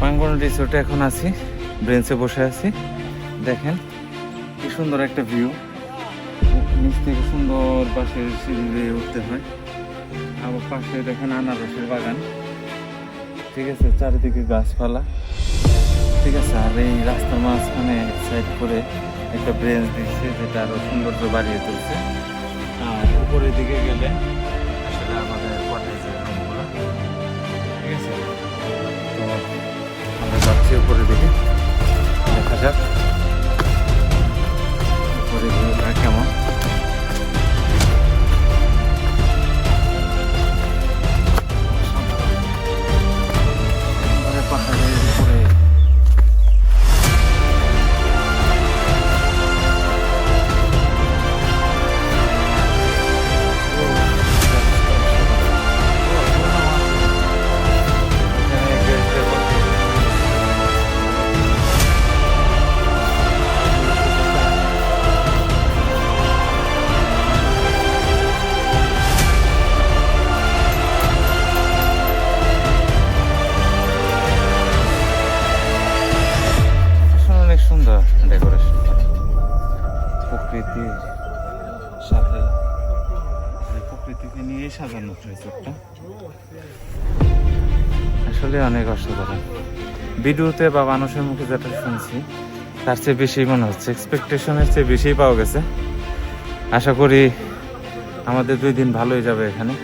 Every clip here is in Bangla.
পাঙ্গন রিসোর্টে এখন আছি ব্রেঞ্চে বসে আছি। দেখেন, কি সুন্দর একটা ভিউ নিচ থেকে সুন্দর পাশের সিঁড়ি দিয়ে উঠতে হয়। আবার পাশে দেখেন আনারসের বাগান। ঠিক আছে, চারিদিকে গাছপালা। ঠিক আছে, আর এই রাস্তার মাঝখানে সাইড করে একটা ব্রেঞ্চ দিচ্ছে, যেটা আরও সৌন্দর্য বাড়িয়ে তুলছে। আর উপরের দিকে গেলে উপরের দিকে। দেখা যাক। প্রকৃতির সাথে প্রকৃতিকে নিয়ে সাজানো রিসোর্টটা আসলে অনেক অসাধারণ। ভিডিওতে বা মানুষের মুখে যেটা শুনছি, তার চেয়ে বেশি মনে হচ্ছে। এক্সপেকটেশনের চেয়ে বেশি পাওয়া গেছে। আশা করি আমাদের দুই দিন ভালোই যাবে এখানে।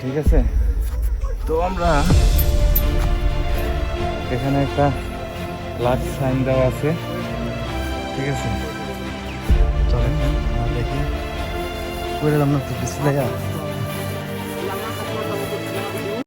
ঠিক আছে? তো আমরা এখানে একটা লার্জ সাইন দেওয়া আছে। ঠিক আছে? চলেন দেখি। করে আমরা তো ডিসপ্লে